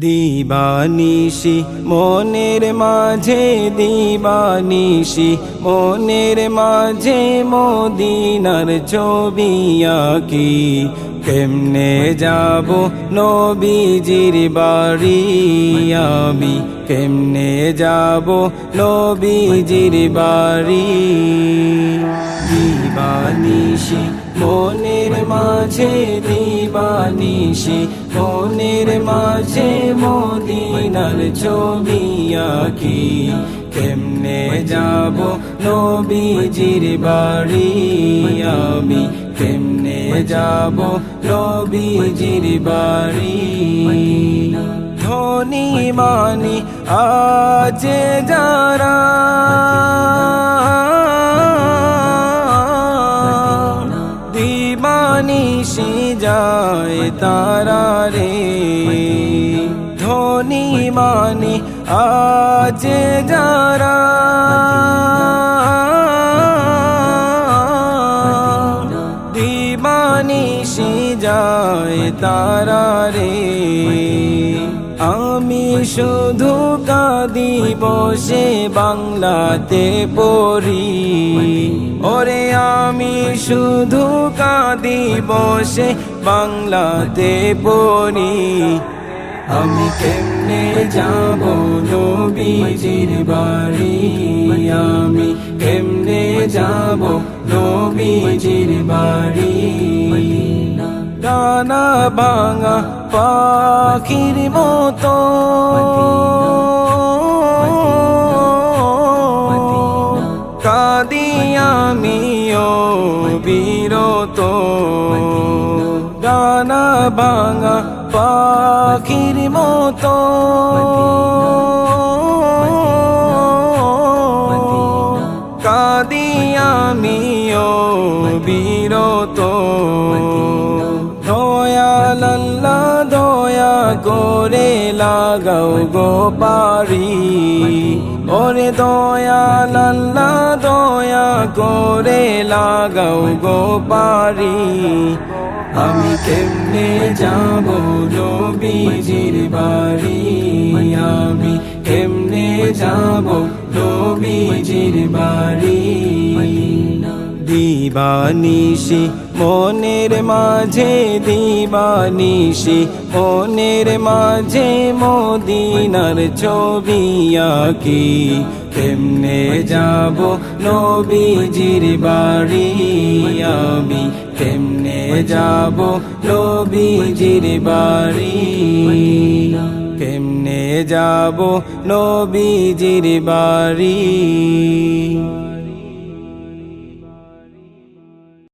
দিবানিশি, মনের মাঝে দিবানিশি, মনের মাঝে মদিনার ছবি আঁকি। কেমনে যাব নবীজির বাড়ি আমি? কেমনে যাব নবীজির বাড়ি? দিবানিশি, মনের মাঝে দিবানিশি, মনের মাঝে মদিনার ছবি আঁকি। কেমনে যাব নবীজির বাড়ি আমি? কেমনে যাব নবীজির বাড়ি? ধনী মানি, আজে যারা তারা রে। ধনী মানি আজে যারা। দিবানিশি যায় তারা রে। আমি শুধু কাঁদি বসে বাংলাতে পড়ি। ওরে আমি শুধু কাঁদি বসে বাংলাতে পড়ি আমি কেমনে যাব নবীজির বাড়ি? আমি কেমনে যাব নবীজির বাড়ি? ডানা ভাঙা পাখির মতো। কাদি আমিও বিরত। ভাঙা পাখির মতো। কাদি আমিও বিরত। দয়াল আল্লাহ দয়া করে লাগাও গো পারি ওরে দয়াল আল্লাহ দয়া করে লাগাও গো পারি আমি কেমনে যাব নবীজির বাড়ি? আমি কেমনে যাব নবীজির বাড়ি? দিবানিশি, মনের মাঝে দিবানিশি, মনের মাঝে মদিনার ছবি আঁকি। কেমনে যাব নবীজির বাড়ি। আমি কেমনে যাব নবীজির বাড়ি। কেমনে যাব নবীজির বাড়ি।